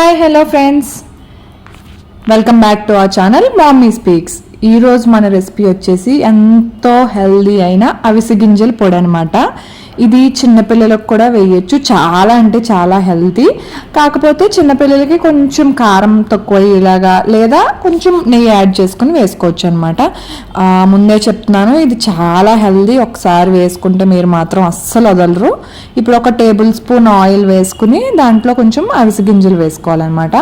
Hi hello friends welcome back to our channel mommy speaks ఈరోజు మన recipe వచ్చేసి ఎంతో హెల్దీ అయిన అవిసి గింజల పొడి అనమాట ఇది చిన్నపిల్లలకు కూడా వేయొచ్చు. చాలా అంటే చాలా హెల్తీ. కాకపోతే చిన్నపిల్లలకి కొంచెం కారం తక్కువ అయ్యేలాగా లేదా కొంచెం నెయ్యి యాడ్ చేసుకుని వేసుకోవచ్చు అనమాట ముందే చెప్తున్నాను ఇది చాలా హెల్దీ ఒకసారి వేసుకుంటే మీరు మాత్రం అస్సలు వదలరు. ఇప్పుడు ఒక టేబుల్ స్పూన్ ఆయిల్ వేసుకుని దాంట్లో కొంచెం అవిసి గింజలు వేసుకోవాలన్నమాట.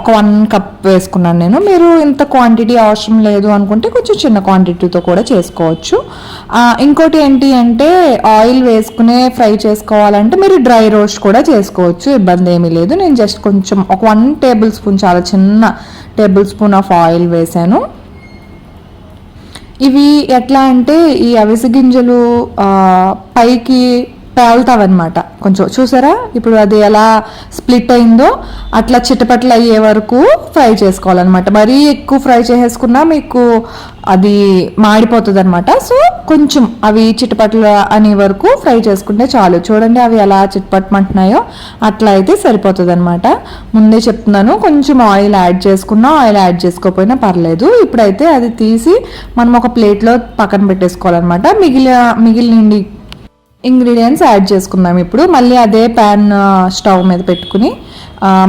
ఒక వన్ కప్ వేసుకున్నాను నేను. మీరు ఇంత క్వాంటిటీ అవసరం లేదు అనుకుంటే కొంచెం చిన్న క్వాంటిటీతో కూడా చేసుకోవచ్చు. ఇంకోటి ఏంటి అంటే ఆయిల్ వేసుకునే ఫ్రై చేసుకోవాలంటే మీరు డ్రై రోస్ట్ కూడా చేసుకోవచ్చు ఇబ్బంది ఏమీ లేదు. నేను జస్ట్ కొంచెం ఒక వన్ టేబుల్ స్పూన్ చాలా చిన్న టేబుల్ స్పూన్ ఆఫ్ ఆయిల్ వేసాను. ఇవి ఎట్లా అంటే ఈ అవిసె గింజలు పైకి పేలుతావన్నమాట. కొంచెం చూసారా? ఇప్పుడు అది ఎలా స్ప్లిట్ అయిందో అట్లా చిటపట్లు అయ్యే వరకు ఫ్రై చేసుకోవాలన్నమాట. మరీ ఎక్కువ ఫ్రై చేసేసుకున్నా మీకు అది మాడిపోతుంది అనమాట సో కొంచెం అవి చిట్టపట్లు అనే వరకు ఫ్రై చేసుకుంటే చాలు. చూడండి అవి ఎలా చిటపట్టమంటున్నాయో అట్లా అయితే సరిపోతుంది అనమాట ముందే చెప్తున్నాను కొంచెం ఆయిల్ యాడ్ చేసుకున్నా ఆయిల్ యాడ్ చేసుకోకపోయినా పర్లేదు. ఇప్పుడైతే అది తీసి మనం ఒక ప్లేట్లో పక్కన పెట్టేసుకోవాలన్నమాట. మిగిలిన మిగిలిన ఇంగ్రీడియంట్స్ యాడ్ చేసుకుందాం ఇప్పుడు. మళ్ళీ అదే ప్యాన్ స్టవ్ మీద పెట్టుకుని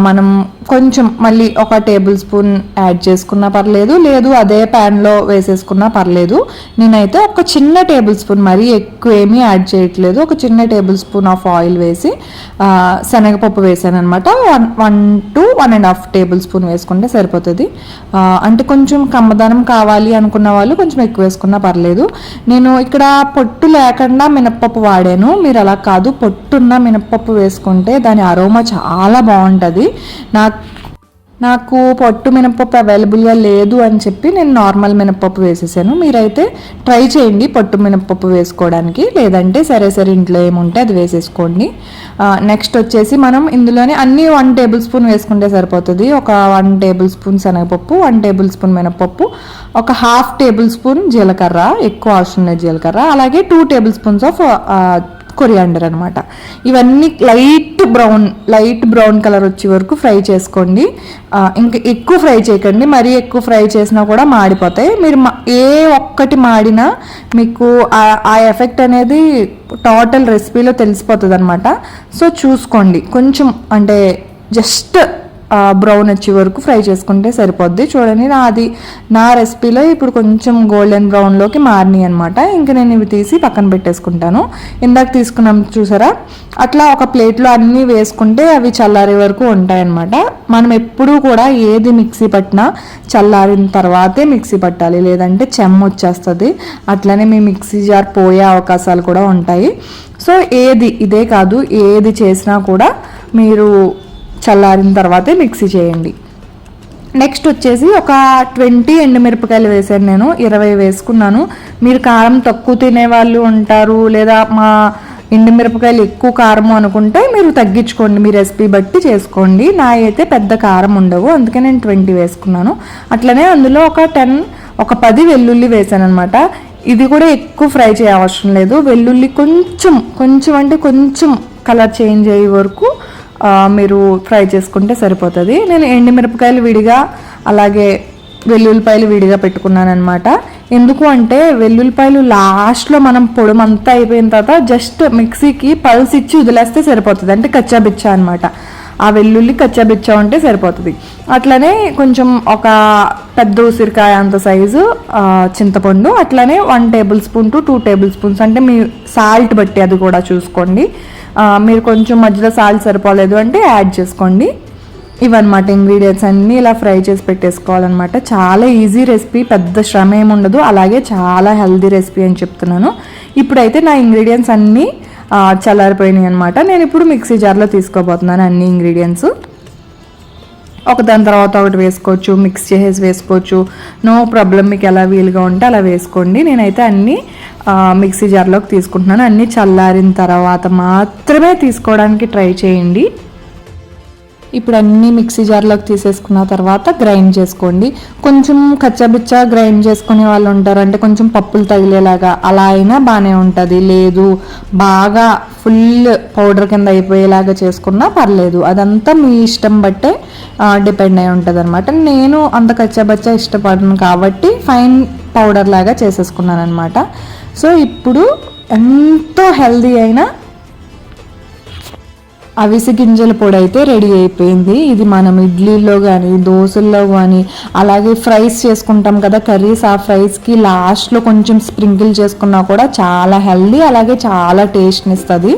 మనం కొంచెం మళ్ళీ ఒక టేబుల్ స్పూన్ యాడ్ చేసుకున్నా పర్లేదు లేదు అదే ప్యాన్లో వేసేసుకున్నా పర్లేదు. నేనైతే ఒక చిన్న టేబుల్ స్పూన్ మరీ ఎక్కువ ఏమీ యాడ్ చేయట్లేదు. ఒక చిన్న టేబుల్ స్పూన్ ఆఫ్ ఆయిల్ వేసి శనగపప్పు వేసాను అనమాట one one two one and half tablespoon వేసుకుంటే సరిపోతుంది. అంటే కొంచెం కమ్మదనం కావాలి అనుకున్న వాళ్ళు కొంచెం ఎక్కువ వేసుకున్నా పర్లేదు. నేను ఇక్కడ పొట్టు లేకుండా మినప్పప్పు వాడాను. మీరు అలా కాదు పొట్టున్న మినప్పప్పు వేసుకుంటే దాని అరోమా చాలా బాగుంటుంది. నాకు నాకు పొట్టు మినపప్పు అవైలబుల్గా లేదు అని చెప్పి నేను నార్మల్ మినపప్పు వేసేసాను. మీరైతే ట్రై చేయండి పొట్టు మినపప్పు వేసుకోవడానికి. లేదంటే సరే సరే ఇంట్లో ఏముంటే అది వేసేసుకోండి. నెక్స్ట్ వచ్చేసి మనం ఇందులోనే అన్ని వన్ టేబుల్ స్పూన్ వేసుకుంటే సరిపోతుంది. ఒక వన్ టేబుల్ స్పూన్ శనగపప్పు వన్ టేబుల్ స్పూన్ మినపప్పు ఒక హాఫ్ టేబుల్ స్పూన్ జీలకర్ర ఎక్కువ అవసరం లేదు జీలకర్ర. అలాగే two tablespoons of coriander అనమాట ఇవన్నీ light brown light brown colour వచ్చే వరకు ఫ్రై చేసుకోండి. ఇంకా ఎక్కువ ఫ్రై చేయకండి. మరీ ఎక్కువ ఫ్రై చేసినా కూడా మాడిపోతాయి. మీరు మా- ఏ ఒక్కటి మాడినా మీకు ఆ- ఆ ఎఫెక్ట్ అనేది టోటల్ రెసిపీలో తెలిసిపోతుంది అనమాట సో చూసుకోండి. కొంచెం అంటే జస్ట్ బ్రౌన్ వచ్చే వరకు ఫ్రై చేసుకుంటే సరిపోద్ది. చూడండి నాది నా రెసిపీలో ఇప్పుడు కొంచెం గోల్డెన్ బ్రౌన్లోకి మారినాయి అనమాట ఇంకా నేను ఇవి తీసి పక్కన పెట్టేసుకుంటాను. ఇందాక తీసుకున్నాం చూసారా? అట్లా ఒక ప్లేట్లో అన్నీ వేసుకుంటే అవి చల్లారే వరకు ఉంటాయన్నమాట మనం ఎప్పుడూ కూడా ఏది మిక్సీ పట్టినా చల్లారిన తర్వాతే మిక్సీ పట్టాలి. లేదంటే చెమ్మ వచ్చేస్తుంది. అట్లనే మీ మిక్సీ జార్ పోయే అవకాశాలు కూడా ఉంటాయి. సో ఏది ఇదే కాదు ఏది చేసినా కూడా మీరు చల్లారిన తర్వాతే మిక్సీ చేయండి. నెక్స్ట్ వచ్చేసి ఒక ట్వంటీ ఎండుమిరపకాయలు వేసాను నేను ఇరవై వేసుకున్నాను. మీరు కారం తక్కువ తినే వాళ్ళు ఉంటారు లేదా మా ఎండుమిరపకాయలు ఎక్కువ కారం అనుకుంటే మీరు తగ్గించుకోండి మీ రెసిపీ బట్టి చేసుకోండి. నా అయితే పెద్ద కారం ఉండవు అందుకే నేను ట్వంటీ వేసుకున్నాను. అట్లనే అందులో ఒక టెన్ ఒక పది వెల్లుల్లి వేసాను అనమాట ఇది కూడా ఎక్కువ ఫ్రై చేయవసరం లేదు. వెల్లుల్లి కొంచెం కొంచెం అంటే కొంచెం కలర్ చేంజ్ అయ్యే వరకు మీరు ఫ్రై చేసుకుంటే సరిపోతుంది. నేను ఎండుమిరపకాయలు విడిగా అలాగే వెల్లుల్లిపాయలు విడిగా పెట్టుకున్నాను అనమాట ఎందుకు అంటే వెల్లుల్లిపాయలు లాస్ట్లో మనం పొడమంతా అయిపోయిన తర్వాత జస్ట్ మిక్సీకి పల్స్ ఇచ్చి వదిలేస్తే సరిపోతుంది. అంటే కచ్చాబిచ్చా అనమాట ఆ వెల్లుల్లి కచ్చాబిచ్చా ఉంటే సరిపోతుంది. అట్లనే కొంచెం ఒక పెద్ద ఉసిరికాయ అంత సైజు చింతపండు అట్లనే one tablespoon to two tablespoons అంటే మీ సాల్ట్ బట్టి అది కూడా చూసుకోండి. మీరు కొంచెం మధ్యలో సాల్ట్ సరిపోలేదు అంటే యాడ్ చేసుకోండి. ఇవన్నమాట ఇంగ్రీడియంట్స్ అన్నీ ఇలా ఫ్రై చేసి పెట్టేసుకోవాలన్నమాట. చాలా ఈజీ రెసిపీ పెద్ద శ్రమ ఏమి ఉండదు అలాగే చాలా హెల్దీ రెసిపీ అని చెప్తున్నాను. ఇప్పుడైతే నా ఇంగ్రీడియంట్స్ అన్నీ చల్లారిపోయినాయి అనమాట నేను ఇప్పుడు మిక్సీ జార్లో తీసుకోబోతున్నాను అన్ని ఇంగ్రీడియంట్స్. ఒక దాని తర్వాత ఒకటి వేసుకోవచ్చు మిక్స్ చేసేసి వేసుకోవచ్చు. నో ప్రాబ్లం మీకు ఎలా వీలుగా ఉంటే అలా వేసుకోండి. నేనైతే అన్నీ మిక్సీ జార్లోకి తీసుకుంటున్నాను. అన్నీ చల్లారిన తర్వాత మాత్రమే తీసుకోవడానికి ట్రై చేయండి. ఇప్పుడు అన్ని మిక్సీ జార్లోకి తీసేసుకున్న తర్వాత గ్రైండ్ చేసుకోండి. కొంచెం కచ్చాబిచ్చా గ్రైండ్ చేసుకునే వాళ్ళు ఉంటారు. అంటే కొంచెం పప్పులు తగిలేలాగా అలా అయినా బాగానే ఉంటుంది. లేదు బాగా ఫుల్ పౌడర్ కింద అయిపోయేలాగా చేసుకున్నా పర్లేదు. అదంతా మీ ఇష్టం బట్టే డిపెండ్ అయి ఉంటుంది అనమాట నేను అంత కచ్చాబచ్చా ఇష్టపడను కాబట్టి ఫైన్ పౌడర్ లాగా చేసేసుకున్నాను అనమాట సో ఇప్పుడు ఎంతో హెల్దీ అయినా అవిసె గింజల పొడి అయితే రెడీ అయిపోయింది. ఇది మనం ఇడ్లీలో కానీ దోశల్లో కానీ అలాగే ఫ్రైస్ చేసుకుంటాం కదా కర్రీస్ ఆ ఫ్రైస్కి లాస్ట్లో కొంచెం స్ప్రింకిల్ చేసుకున్నా కూడా చాలా హెల్దీ అలాగే చాలా టేస్ట్ని ఇస్తుంది